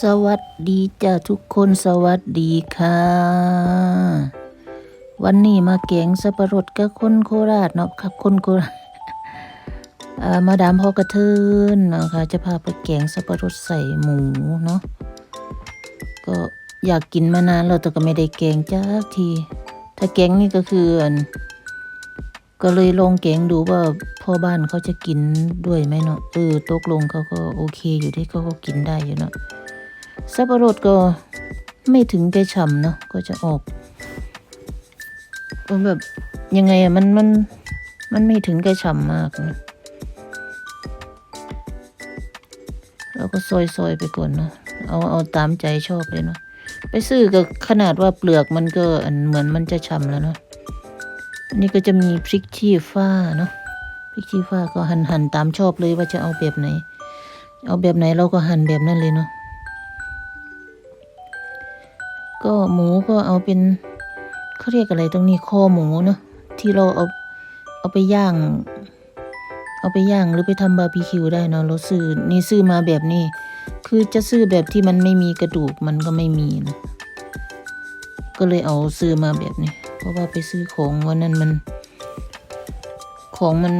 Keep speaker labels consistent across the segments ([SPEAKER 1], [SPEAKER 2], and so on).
[SPEAKER 1] สวัสดีจ้าทุกคนสวัสดีค่ะ วันนี้มาเก่งสับปะรดกับคนโคราชเนาะครับคนโคราชมาดามพอกระเทินนะคะจะพาไปแกงสับปะรดใส่หมูเนาะก็อยากกินมานานแล้วแต่ก็ไม่ได้แกงจ้าที ถ้าแกงนี่ก็คือก็เลยลองแกงดูว่าพ่อบ้านเขาจะกินด้วยไหมเนาะเออตกลงเขาก็โอเคอยู่ที่เขาก็กินได้อยู่เนาะ สับปะรดก็ไม่ถึงแกฉ่ำเนาะก็จะออกก็แบบยังไงอะมันมันมันไม่ถึงแกฉ่ำมากนะเราก็ซอยซอยๆไปก่อนเนาะเอาเอาตามใจชอบเลยเนาะไปซื้อก็ขนาดว่าเปลือกมันก็เหมือนมันจะฉ่ำแล้วเนาะอันนี้ก็จะมีพริกชี้ฟ้าเนาะพริกชี้ฟ้าก็หั่นหั่นตามชอบเลยว่าจะเอาแบบไหน เอาแบบไหนเราก็หั่นแบบนั้นเลยเนาะ ก็หมูก็เอาเป็นเขาเรียกอะไรตรงนี้คอหมูเนาะที่เราเอาเอาไปย่าง เอาไปย่างหรือไปทำบาร์บีคิวได้เนาะเราซื้อนี่ซื้อมาแบบนี้ คือจะซื้อแบบที่มันไม่มีกระดูกมันก็ไม่มีนะก็เลยเอาซื้อมาแบบนี้ เพราะว่าไปซื้อของวันนั้นมัน ของมัน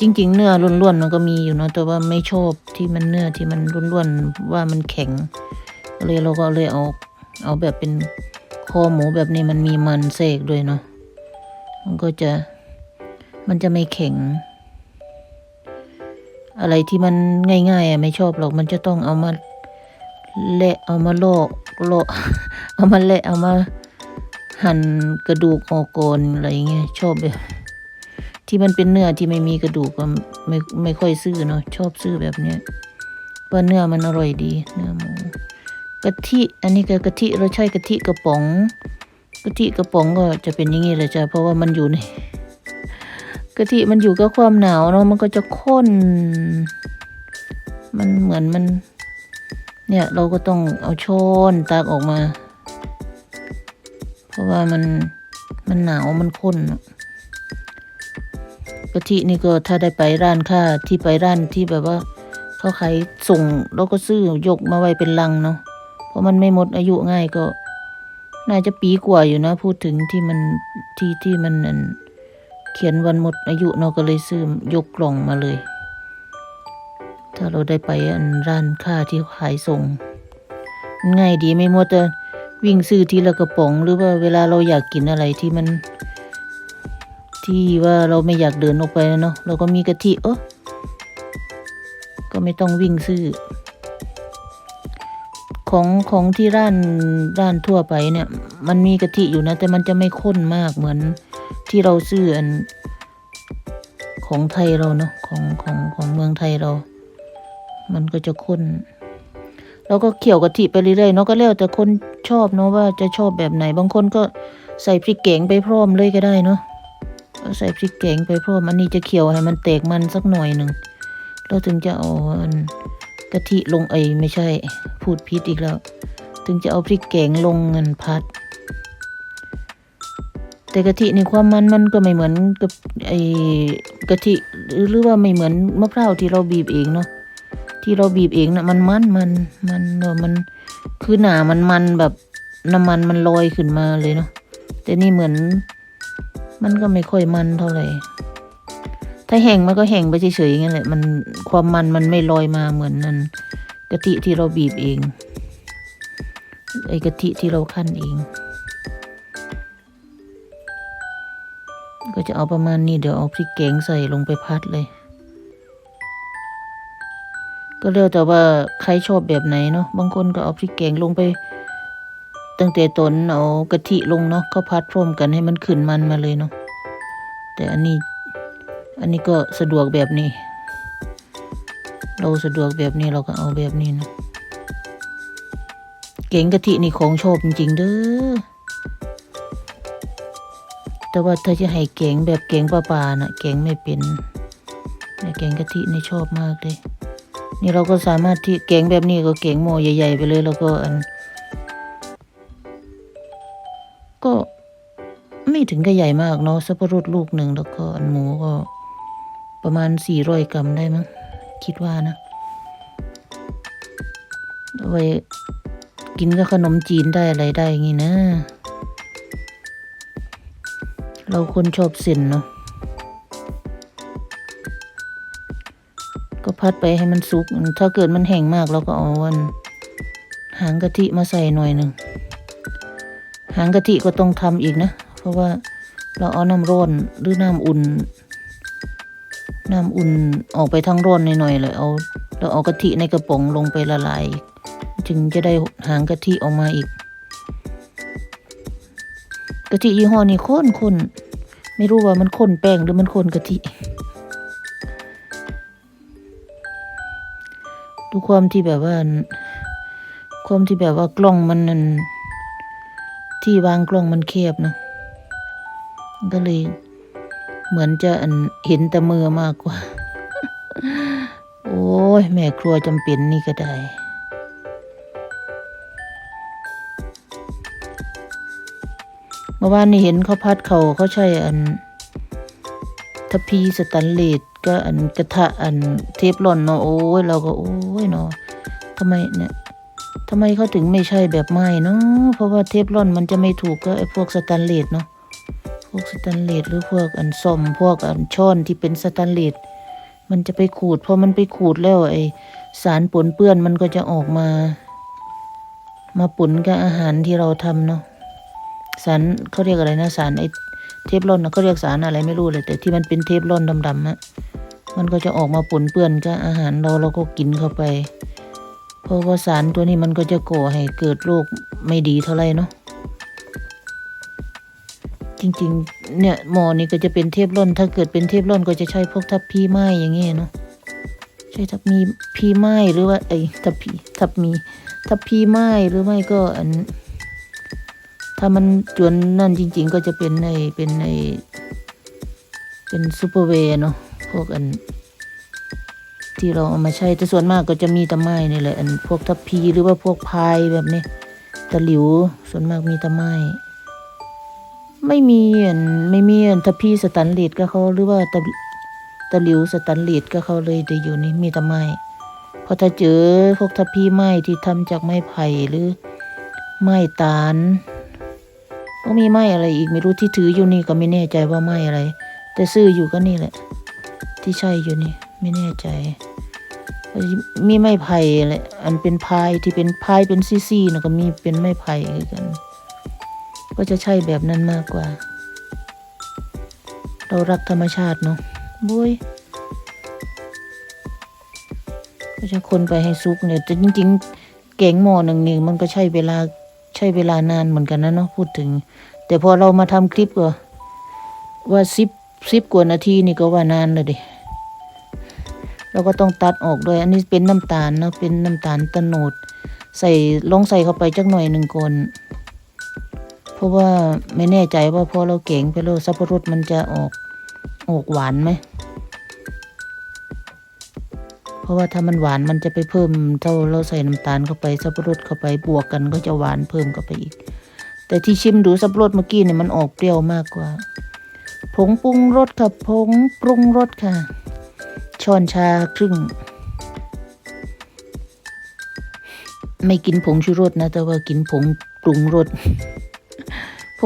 [SPEAKER 1] จริง ๆ เนื้อล้วนๆมันก็มีอยู่เนาะแต่ว่าไม่ชอบที่มันเนื้อที่มันล้วนๆว่ามันแข็งเลยเราก็เลยเอา เอาแบบเป็นคอหมูแบบนี้มันมีมันเสกด้วยเนาะมันก็จะมันจะไม่แข็ง อะไรที่มันง่ายๆอะไม่ชอบหรอกมันจะต้องเอามาเละเอามาโลอกโลอกเอามาเละเอามาหั่นกระดูกออกก่อนอะไรอย่างเงี้ยชอบแบบที่มันเป็นเนื้อที่ไม่มีกระดูกก็ไม่ไม่ค่อยซื้อเนาะชอบซื้อแบบเนี้ยเพราะเนื้อมันอร่อยดีเนื้อหมู กะทิอันนี้ก็กะทิเราใช้กะทิกระป๋องกะทิกระป๋องก็จะเป็นอย่างนี้แหละจ้ะเพราะว่ามันอยู่ในกะทิมันอยู่กับความหนาวเนาะมันก็จะข้น มันเหมือนมัน เนี่ยเราก็ต้องเอาช้อนตักออกมา เพราะว่ามันมันหนาวมันข้นกะทินี่ก็ถ้าได้ไปร้านค้าที่ไปร้านที่แบบว่าเขาขายส่งแล้วก็ซื้อยกมาไว้เป็นลังเนาะ ราะมันไม่หมดอายุง่ายก็ น่าจะปีกว่าอยู่นะ พูดถึงที่มันที่ที่มันเขียนวันหมดอายุเนาะก็เลยซื้อยกกล่องมาเลย ถ้าเราได้ไปอันร้านค้าที่ขายส่ง ง่ายดีไม่มัวแต่วิ่งซื้อทีละกระป๋อง หรือว่าเวลาเราอยากกินอะไรที่มัน ที่ว่าเราไม่อยากเดินออกไปเนาะเราก็มีกะทิเออก็ไม่ต้องวิ่งซื้อ ของของที่ร้านร้านทั่วไปเนี่ย มันมีกะทิอยู่นะ แต่มันจะไม่ข้นมากเหมือนที่เราซื้ออัน ของไทยเราเนาะของของของเมืองไทยเรา มันก็จะข้นเราก็เคี่ยวกะทิไปเรื่อยๆเนาะก็แล้วแต่คนชอบเนาะว่าจะชอบแบบไหน บางคนก็ใส่พริกแกงไปพร้อมเลยก็ได้เนาะใส่พริกแกงไปพร้อมอันนี้จะเคี่ยวให้มันแตกมันสักหน่อยหนึ่งเราถึงจะเอาอันะทิลงเอยไม่ใช่ พูดผิดอีกแล้ว ถึงจะเอาพริกแกงลงเงินพัด แต่กะทิในความมันมันก็ไม่เหมือนกับไอ้กะทิหรือว่าไม่เหมือนมะพร้าวที่เราบีบเองเนาะที่เราบีบเองนะมันมันมันมันเนอะมันคือหนามันมันแบบน้ำมันมันลอยขึ้นมาเลยเนาะแต่นี่เหมือน มันก็ไม่ค่อยมันเท่าไหร่ ถ้าแห้งมันก็แห้งไปเฉยๆอย่างนั้นแหละมันความมันมันไม่ลอยมาเหมือนนั้นกะทิที่เราบีบเองไอ้กะทิที่เราคั่นเอง ก็จะเอาประมาณนี้เดี๋ยวเอาพริกแกงใส่ลงไปพัดเลย ก็เรียกแต่ว่าใครชอบแบบไหนเนาะบางคนก็เอาพริกแกงลงไป ตั้งแต่ต้นเอากะทิลงเนาะก็พัดพร้อมกันให้มันขึ้นมันมาเลยเนาะแต่อันนี้ อันนี้ก็สะดวกแบบนี้ เราสะดวกแบบนี้เราก็เอาแบบนี้นะ เก๋งกะทินี่ของชอบจริงๆเด้อ แต่ว่าถ้าจะให้เก๋งแบบเก๋งปลาๆน่ะเก๋งไม่เป็นแต่เก๋งกะทินี่ชอบมากเลย นี่เราก็สามารถที่เก๋งแบบนี้ก็เก๋งโมใหญ่ ๆ ไปเลยแล้วก็อัน ก็ไม่ถึงกับใหญ่มากเนาะสับปะรดลูกหนึ่งแล้วก็อันหมูก็ ประมาณสี่ร้อยกรัมได้มั้งคิดว่านะเอาไว้กินกับขนมจีนได้อะไรได้อย่างงี้นะ เราคนชอบเส้นเนาะก็พัดไปให้มันสุก ถ้าเกิดมันแห้งมากเราก็เอาวัน หางกะทิมาใส่หน่อยหนึ่ง หางกะทิก็ต้องทำอีกนะ เพราะว่าเราเอาน้ำร้อนหรือน้ำอุ่น น้ำอุ่นออกไปทางร้อนหน่อยๆเลยเอาเราเอากะทิในกระป๋องลงไปละลาย จึงจะได้หางกะทิออกมาอีกกะทิยี่ห้อนี้ข้นข้นไม่รู้ว่ามันข้นแป้งหรือมันข้นกะทิดูความที่แบบว่า ความที่แบบว่ากล้องมันนั่นที่วางกล้องมันแคบเนอะก็เลย เหมือนจะอันเห็นแต่มือมากกว่า โอ้ย แม่ครัวจำเป็นนี่ก็ได้เมื่อวานนี้เห็นเขาพัดเขาเขาใช้อันทัพีสแตันเลสก็อันกระทะอันเทฟลอนเนาะโอ้ยเราก็โอ้ยเนาะทำไมเนี่ยทำไมเขาถึงไม่ใช่แบบไม้เนาะเพราะว่าเทฟลอนมันจะไม่ถูกก็ไอ้พวกสแตันเลสเนาะ วกสแตนเลสหรือพวกอันซ่อมพวกอันช้อนที่เป็นสแตนเลสมันจะไปขูดพอมันไปขูดแล้วไอสารปนเปื้อนมันก็จะออกมา มาปนกับอาหารที่เราทำเนาะสารเขาเรียกอะไรนะสารไอเทฟลอนนะเขาเรียกสารอะไรไม่รู้เลยแต่ที่มันเป็นเทฟลอนดำๆอะมันก็จะออกมาปนเปื้อนกับอาหารเราเราก็กินเข้าไป เพราะว่าสารตัวนี้มันก็จะก่อให้เกิดโรคไม่ดีเท่าไหร่เนาะ จริง ๆ เนี่ยหมอนี่ก็จะเป็นเทฟลอนถ้าเกิดเป็นเทฟลอนก็จะใช้พวกทับพีไม้อย่างเงี้ยเนาะใช่ทับมีพีไม้หรือว่าไอ้ทับพีทับมีทับพีไม้หรือไม่ก็อัน ถ้ามันจวนนั่นจริง ๆ ก็จะเป็นในเป็นในเป็นซูเปอร์เวย์เนาะพวกอัน ที่เราเอามาใช้แต่ส่วนมากก็จะมีตะไม้นี่แหละอันพวกทัพพีหรือว่าพวกพายแบบนี้ตะหลิวส่วนมากมีตะไม้ ไม่มีอันไม่มีอันทัพพีสแตันเลสก็เขาหรือว่าตะตะหลิวสแตันเลสก็เขาเลยได้อยู่นี่มีแตะไม้พอถ้าเจอพวกทัพพีไม้ที่ทำจากไม้ไผ่หรือไม้ตาลก็มีไม้อะไรอีกไม่รู้ที่ถืออยู่นี่ก็ไม่แน่ใจว่าไม้อะไร แต่ซื้ออยู่ก็นี่แหละ ที่ใช่อยู่นี่ไม่แน่ใจมีไม้ไผ่แหละอันเป็นพายที่เป็นพายเป็นซี่ๆนะก็มีเป็นไม้ไผ่คือกัน ก็จะใช่แบบนั้นมากกว่า เรารักธรรมชาติเนาะบุยก็จะคนไปให้ซุกเนี่ยแต่จริงๆแกงหม้อหนึ่งนี่มันก็ใช้เวลาใช้เวลานานเหมือนกันนะเนาะพูดถึง แต่พอเรามาทำคลิปก็ว่าสิบสิบกว่านาทีนี่ก็ว่านานเลยดิเราก็ต้องตัดออกด้วย อันนี้เป็นน้ำตาลเนาะเป็นน้ำตาลตะโนด ใส่ลงใส่เข้าไปจักหน่อยหนึ่งก่อน เพราะว่าไม่แน่ใจว่าพอเราเก่งไปแล้วสับปะรดมันจะออกออกหวานไหม เพราะว่าถ้ามันหวานมันจะไปเพิ่มเท่าเราใส่น้ำตาลเข้าไปสับปะรดเข้าไปบวกกันก็จะหวานเพิ่มเข้าไปอีก แต่ที่ชิมดูสับปะรดเมื่อกี้เนี่ยมันออกเปรี้ยวมากกว่า ผงปรุงรสค่ะผงปรุงรสค่ะ ช้อนชาครึ่ง ไม่กินผงชูรสนะ แต่ว่ากินผงปรุงรส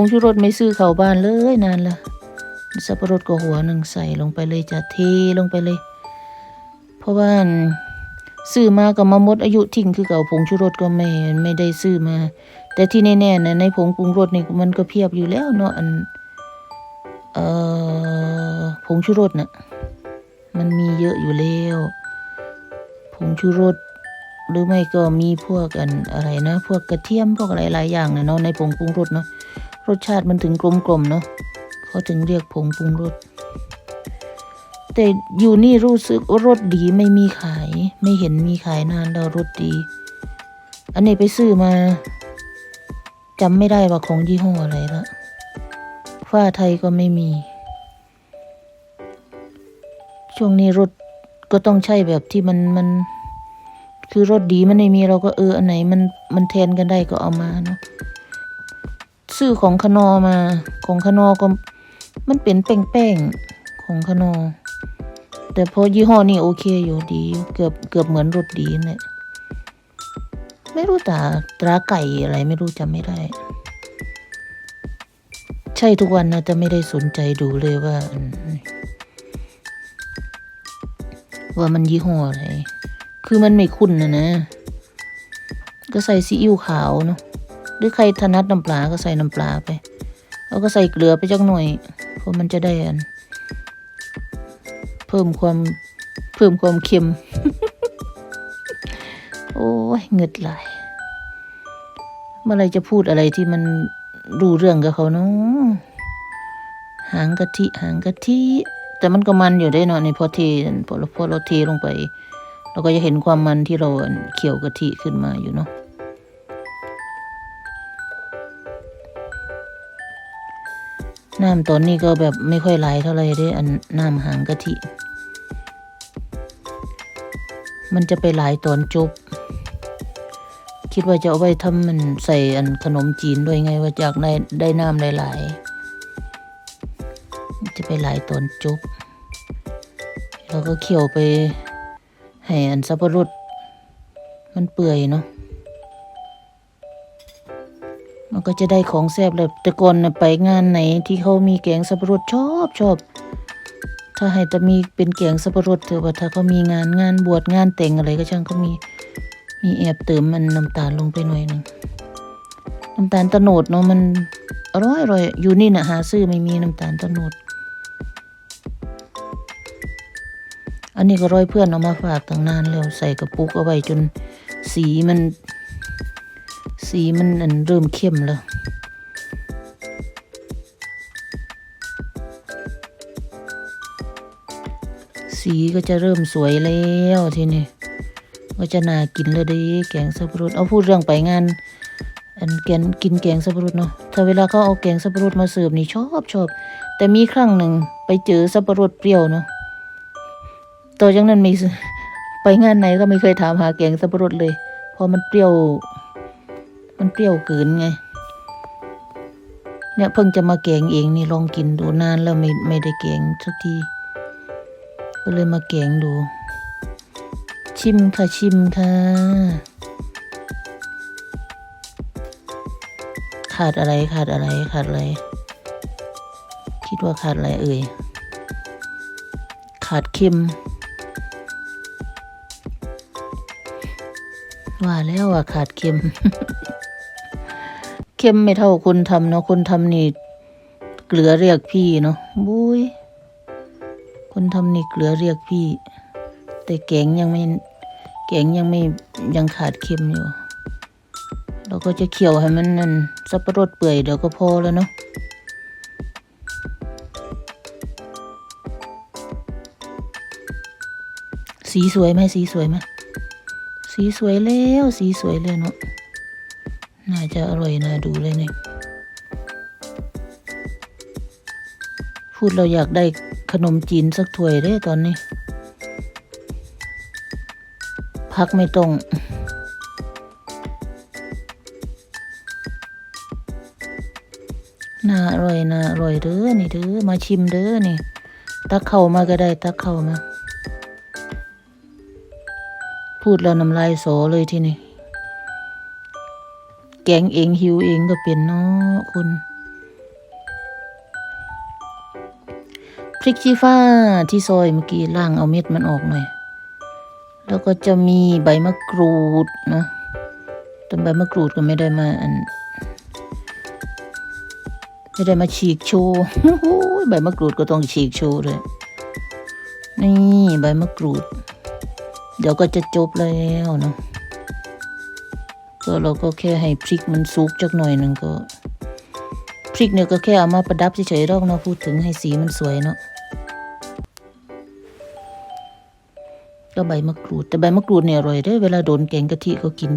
[SPEAKER 1] งชูรสไม่ซื้อเข้าบ้านเลยนานละสับปะรดก็หัวหนึ่งใส่ลงไปเลยจะเทลงไปเลย เพราะว่าซื้อมาก็มาหมดอายุทิ้งคือเก่าผงชูรสก็ไม่ไม่ได้ซื้อมา แต่ที่แน่ๆนะในผงปรุงรสนี่มันก็เพียบอยู่แล้วเนาะอันเอ่อผงชูรสน่ะมันมีเยอะอยู่แล้วผงชูรสหรือไม่ก็มีพวกอันอะไรนะ พวกกระเทียมพวกอะไรหลายอย่างนะเนาะในผงปรุงรสเนาะ รสชาติมันถึงกลมกลมๆเนาะเขาถึงเรียกผงปรุงรสแต่อยู่นี่รู้สึกว่ารสดีไม่มีขาย ไม่เห็นมีขายนานแล้วรสดี อันนี้ไปซื้อมาจำไม่ได้ว่าของยี่ห้ออะไรละฝ้าไทยก็ไม่มี ช่วงนี้รถก็ต้องใช่แบบที่มันมัน คือรถดีมันไม่มีเราก็เอออันไหนมันมันแทนกันได้ก็เอามาเนาะ ซื้อของคนอมา ของคนอก็มันเป็นแป้งๆของคนอ แต่พอยี่ห้อนี้โอเคอยู่ดี เกือบเกือบเหมือนรถดีนั่นแหละไม่รู้ตาตราไก่อะไรไม่รู้จำไม่ได้ ใช่ทุกวันนะแต่ไม่ได้สนใจดูเลยว่า ว่ามันยี่ห้ออะไร คือมันไม่คุ้นนะนะ ก็ใส่ซีอิ๊วขาวเนาะ หรือใครถนัดน้ำปลาก็ใส่น้ำปลาไปแล้วก็ใส่เกลือไปจักหน่อยเพราะมันจะได้อัน เพิ่มความเพิ่มความเค็ม โอ้ยเงึดไหลยเมื่อไรจะพูดอะไรที่มันรู้เรื่องกับเขาเนาะหางกะทิหางกะทิแต่มันก็มันอยู่ได้เนาะในพอเทพอเราพอเราเทลงไป เราก็จะเห็นความมันที่เราเคี่ยวกะทิขึ้นมาอยู่เนาะ น้ำตอนนี้ก็แบบไม่ค่อยไหลเท่าไหร่ด้อันน้ำหางกะทิ มันจะไปไหลตอนจบ คิดว่าจะเอาไว้ทำมันใส่อันขนมจีนด้วยไงว่าจากได้ได้น้ำหลายๆจะไปไหลตอนจบ แล้วก็เคี่ยวไปให้อันสับปะรดมันเปื่อยเนาะ มันก็จะได้ของแซ่บเลยแต่ก่อนนะไปงานไหนที่เขามีแกงสับปะรดชอบชอบ ถ้าให้จะมีเป็นแกงสับปะรดเถอะว่าถ้าเขามีงานงานบวชงานแต่งอะไรก็ช่างเขามี มีแอบเติมมันน้ำตาลลงไปหน่อยหนึ่งน้ำตาลตะโนดเนาะมันอร่อยอร่อยอยู่นี่นะหาซื้อไม่มีน้ำตาลตะโนดอันนี้ก็ร้อยเพื่อนเอามาฝากตั้งนานแล้วใส่กระปุกเอาไว้จนสีมัน สีมันเริ่มเข้มแล้วสีก็จะเริ่มสวยแล้วทีนี้ก็จะน่ากินเลยด้แกงสับปะรดเอาพูดเรื่องไปงาน อันแกนกินแกงสับปะรดเนาะถ้าเวลาเขาเอาแกงสับปะรดมาเสิร์ฟนี่ชอบชอบแต่มีครั้งหนึ่งไปเจอสับปะรดเปรี้ยวเนาะต่อจากนั้นมีไปงานไหนก็ไม่เคยถามหาแกงสับปะรดเลยเพราะมันเปรี้ยว มันเปรี้ยวเกินไง เนี่ยเพิ่งจะมาแกงเองนี่ลองกินดูนานแล้วไม่ไม่ได้แกงสักที ก็เลยมาแกงดู ชิมค่ะชิมค่ะ ขาดอะไรขาดอะไรขาดอะไร คิดว่าขาดอะไรเอ่ย ขาดเค็มว่าแล้วว่าขาดเค็ม เค็มไม่เท่าคนทำเนาะคนทำนี่เกลือเรียกพี่เนาะบุยคนทำนี่เกลือเรียกพี่ แต่แกงยังไม่แกงยังไม่ยังขาดเค็มอยู่ เราก็จะเคี่ยวให้มันนั่นสับปะรดเปื่อยเดี๋ยวก็พอแล้วเนาะสีสวยไหมสีสวยไหมสีสวยแล้ว สีสวยเลยเนาะ น่าจะอร่อยน่าดูเลยเนี่ยพูดเราอยากได้ขนมจีนสักถ้วยเด้ตอนนี้ พักไม่ต้องน่าอร่อยน่าอร่อยเด้อนี่เด้อมาชิมเด้อนี่ ตักเข้ามาก็ได้ตักเข้ามา พูดแล้วน้ำลายโสเลยที่นี่ แกงเองหิวเองก็เป็นเนาะคุณพริกชี้ฟ้าที่ซอยเมื่อกี้ล่างเอาเม็ดมันออกหน่อย แล้วก็จะมีใบมะกรูดเนาะแต่ใบมะกรูดก็ไม่ได้มาอัน ไม่ได้มาฉีกโชว์ใบมะกรูดก็ต้องฉีกโชว์เลยนี่ใบมะกรูด เดี๋ยวก็จะจบแล้วเนาะ ก็เราก็แค่ให้พริกมันสุกจักหน่อยหนึ่งก็ พริกเนี่ยก็แค่เอามาประดับเฉยๆรอกเนาะพูดถึงให้สีมันสวยเนาะก็ใบมะกรูด แต่ใบมะกรูดเนี่ยอร่อยด้วยเวลาโดนแกงกะทิก็กิน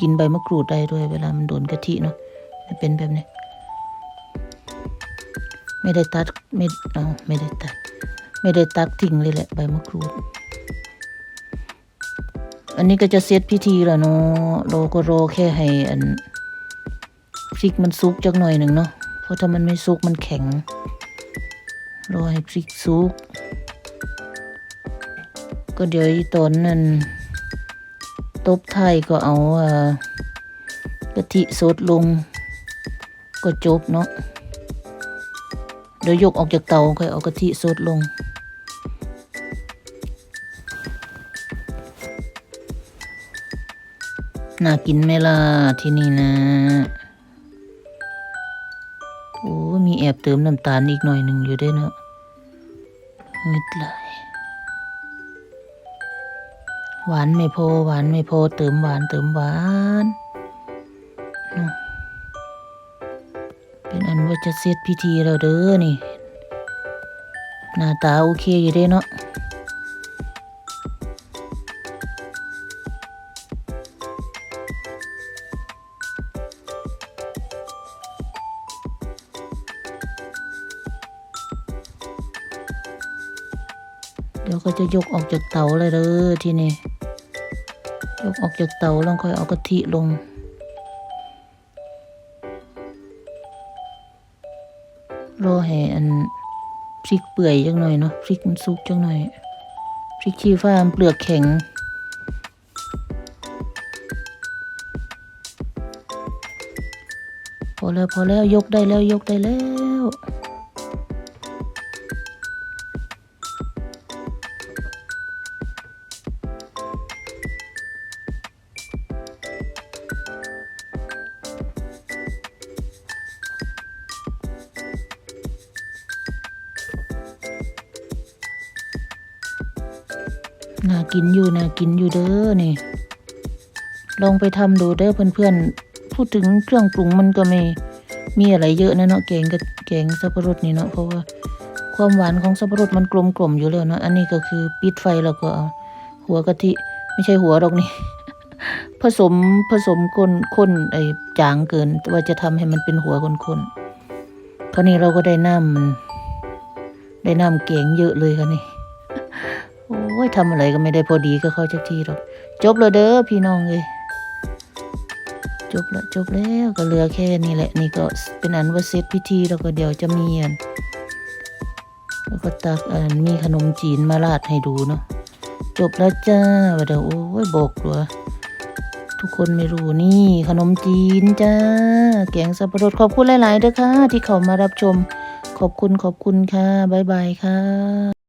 [SPEAKER 1] กินใบมะกรูดได้ด้วย เวลามันโดนกะทิเนาะมันเป็นแบบนี้ ไม่ได้ตัดไม่เอาไม่ได้ตัด ไม่ได้ตักทิ้งเลยแหละใบมะกรูด อันนี้ก็จะเซตพิธีแล้วเนาะเราก็รอแค่ให้อันพริกมันสุกจักหน่อยหนึ่งเนาะเพราะถ้ามันไม่สุกมันแข็งรอให้พริกสุก ก็เดี๋ยวตอนนั้นตบไทยก็เอาอ่อกะทิสดลง ก็จบเนาะเดี๋ยวยกออกจากเตาค่อยเอากะทิสดลง น่ากินไหมล่ะที่นี่นะ โอ้มีแอบเติมน้ำตาลอีกหน่อยหนึ่งอยู่ด้วยเนาะงึดเลย หวานไม่พอหวานไม่พอเติมหวานเติมหวานเป็นอันว่าจะเสร็จพิธีแล้วเด้อนี่ หน้าตาโอเคอยู่ด้เนาะ จะยกออกจากเตาเลยเด้อทีนี้ยกออกจากเตาแล้วค่อยเอากะทิลง รอให้อันพริกเปื่อยจังหน่อยเนาะพริกมันสุกจังหน่อยพริกชี้ฟ้าเปลือกแข็ง พอแล้วพอแล้วยกได้แล้วยกได้แล้ว น่ากินอยู่น่ากินอยู่เด้อนี่ ลองไปทำดูเด้อเพื่อนๆ พูดถึงเครื่องปรุงมันก็ไม่มีอะไรเยอะนะเนาะแกงกับแกงสับปะรดนี่เนาะเพราะว่าความหวานของสับปะรดมันกลมกล่อมอยู่แล้วเนาะอันนี้ก็คือปิดไฟแล้วก็เอาหัวกะทิไม่ใช่หัวหรอกนี่ผสมผสมข้นข้นไอ้จางเกินแต่ว่าจะทำให้มันเป็นหัวข้นๆคราวนี้เราก็ได้น้ำมันได้น้ำแกงเยอะเลยค่ะนี่ ยทำอะไรก็ไม่ได้พอดีก็เข้าจักทีหรอก จบแล้วเด้อพี่น้องเลยจบแล้วจบแล้วก็เหลือแค่นี้แหละ นี่ก็เป็นอันว่าเสร็จพิธีแล้วก็เดี๋ยวจะมีอันแล้วก็ตักอันมีขนมจีนมาราดให้ดูเนาะจบแล้วจ้าเดี๋ยวโอ้ยบอกตัวทุกคนไม่รู้นี่ขนมจีนจ้าแกงสับปะรดขอบคุณหลายๆเด้อค่ะ ที่เข้ามารับชม ขอบคุณขอบคุณค่ะ บ๊ายบายค่ะ